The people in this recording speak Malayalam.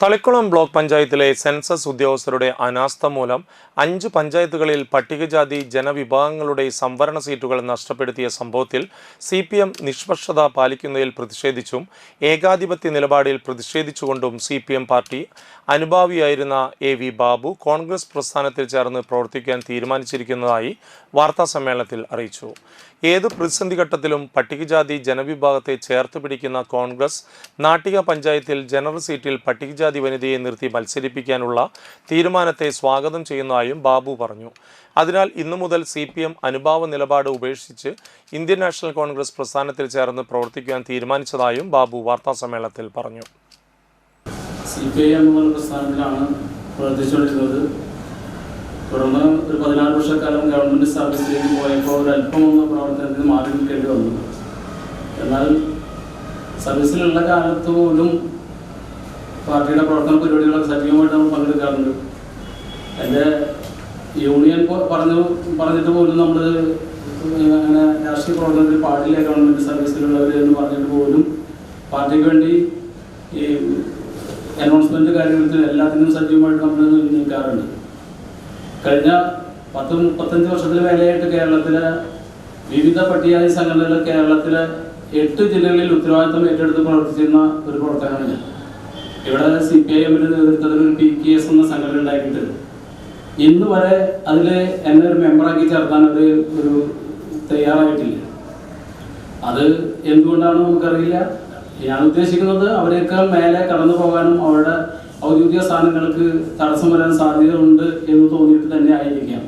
തളിക്കുളം ബ്ലോക്ക് പഞ്ചായത്തിലെ സെൻസസ് ഉദ്യോഗസ്ഥരുടെ അനാസ്ഥ മൂലം അഞ്ച് പഞ്ചായത്തുകളിൽ പട്ടികജാതി ജനവിഭാഗങ്ങളുടെ സംവരണ സീറ്റുകൾ നഷ്ടപ്പെടുത്തിയ സംഭവത്തിൽ സി പി എം നിഷ്പക്ഷത പാലിക്കുന്നതിൽ പ്രതിഷേധിച്ചും ഏകാധിപത്യ നിലപാടിൽ പ്രതിഷേധിച്ചുകൊണ്ടും സി പി എം പാർട്ടി അനുഭാവിയായിരുന്ന എ വി ബാബു കോൺഗ്രസ് പ്രസ്ഥാനത്തിൽ ചേർന്ന് പ്രവർത്തിക്കാൻ തീരുമാനിച്ചിരിക്കുന്നതായി വാർത്താസമ്മേളനത്തിൽ അറിയിച്ചു. ഏത് പ്രതിസന്ധി ഘട്ടത്തിലും പട്ടികജാതി ജനവിഭാഗത്തെ ചേർത്ത് പിടിക്കുന്ന കോൺഗ്രസ് നാട്ടിക പഞ്ചായത്തിൽ ജനറൽ സീറ്റിൽ പട്ടികജാതി വനിതയെ നിർത്തി മത്സരിപ്പിക്കാനുള്ള തീരുമാനത്തെ സ്വാഗതം ചെയ്യുന്നതായും ബാബു പറഞ്ഞു. അതിനാൽ ഇന്നു മുതൽ സി പി എം അനുഭാവ നിലപാട് ഉപേക്ഷിച്ച് ഇന്ത്യൻ നാഷണൽ കോൺഗ്രസ് പ്രസ്ഥാനത്തിൽ ചേർന്ന് പ്രവർത്തിക്കാൻ തീരുമാനിച്ചതായും ബാബു വാർത്താസമ്മേളനത്തിൽ പറഞ്ഞു. സി പി ഐ എം പ്രസ്ഥാനത്തിലാണ് പ്രവർത്തിച്ചുകൊണ്ടിരുന്നത്. തുടർന്ന് ഒരു പതിനാറ് വർഷക്കാലം ഗവൺമെന്റ് സർവീസിലേക്ക് പോയപ്പോൾ ഒരു അല്പം ഒന്ന് പ്രവർത്തനത്തിന് മാറി നിൽക്കേണ്ടി വന്നു. എന്നാൽ സർവീസിലുള്ള കാലത്ത് പോലും പാർട്ടിയുടെ പ്രവർത്തന പരിപാടികളൊക്കെ സജീവമായിട്ട് നമ്മൾ പങ്കെടുക്കാറുണ്ട്. എന്റെ യൂണിയൻ പറഞ്ഞു പറഞ്ഞിട്ട് പോലും നമ്മൾ അങ്ങനെ രാഷ്ട്രീയ പ്രവർത്തനത്തിൽ പാടില്ല ഗവൺമെന്റ് സർവീസിലുള്ളവർ എന്ന് പറഞ്ഞിട്ട് പോലും പാർട്ടിക്ക് വേണ്ടി ഈ അനൗൺസ്മെന്റ് കാര്യത്തിൽ എല്ലാത്തിനും സജീവമായിട്ട് നമ്മൾ നിൽക്കാറുണ്ട്. കഴിഞ്ഞ പത്ത് മുപ്പത്തഞ്ച് വർഷത്തിന് മേലെയായിട്ട് കേരളത്തിലെ വിവിധ പട്ടികജാതി സംഘടനകൾ കേരളത്തിലെ എട്ട് ജില്ലകളിൽ ഉത്തരവാദിത്തം ഏറ്റെടുത്ത് പ്രവർത്തിച്ചിരുന്ന ഒരു പ്രവർത്തകനാണ് ഞാൻ. ഇവിടെ സി പി ഐ എമ്മിന്റെ നേതൃത്വത്തിൽ ഒരു പി കെ എസ് എന്ന സംഘടന ഉണ്ടാക്കിയിട്ട് ഇന്ന് വരെ അതിൽ എന്നെ ഒരു മെമ്പറാക്കി ചേർത്താൻ ഒരു ഒരു തയ്യാറായിട്ടില്ല. അത് എന്തുകൊണ്ടാണെന്ന് നമുക്കറിയില്ല. ഞാൻ ഉദ്ദേശിക്കുന്നത് അവരെയൊക്കെ മേലെ കടന്നു പോകാനും അവരുടെ ഔദ്യോഗിക സ്ഥാനങ്ങൾക്ക് തടസ്സം വരാൻ സാധ്യതയുണ്ട് എന്ന് തോന്നിയിട്ട് തന്നെ ആയിരിക്കാം.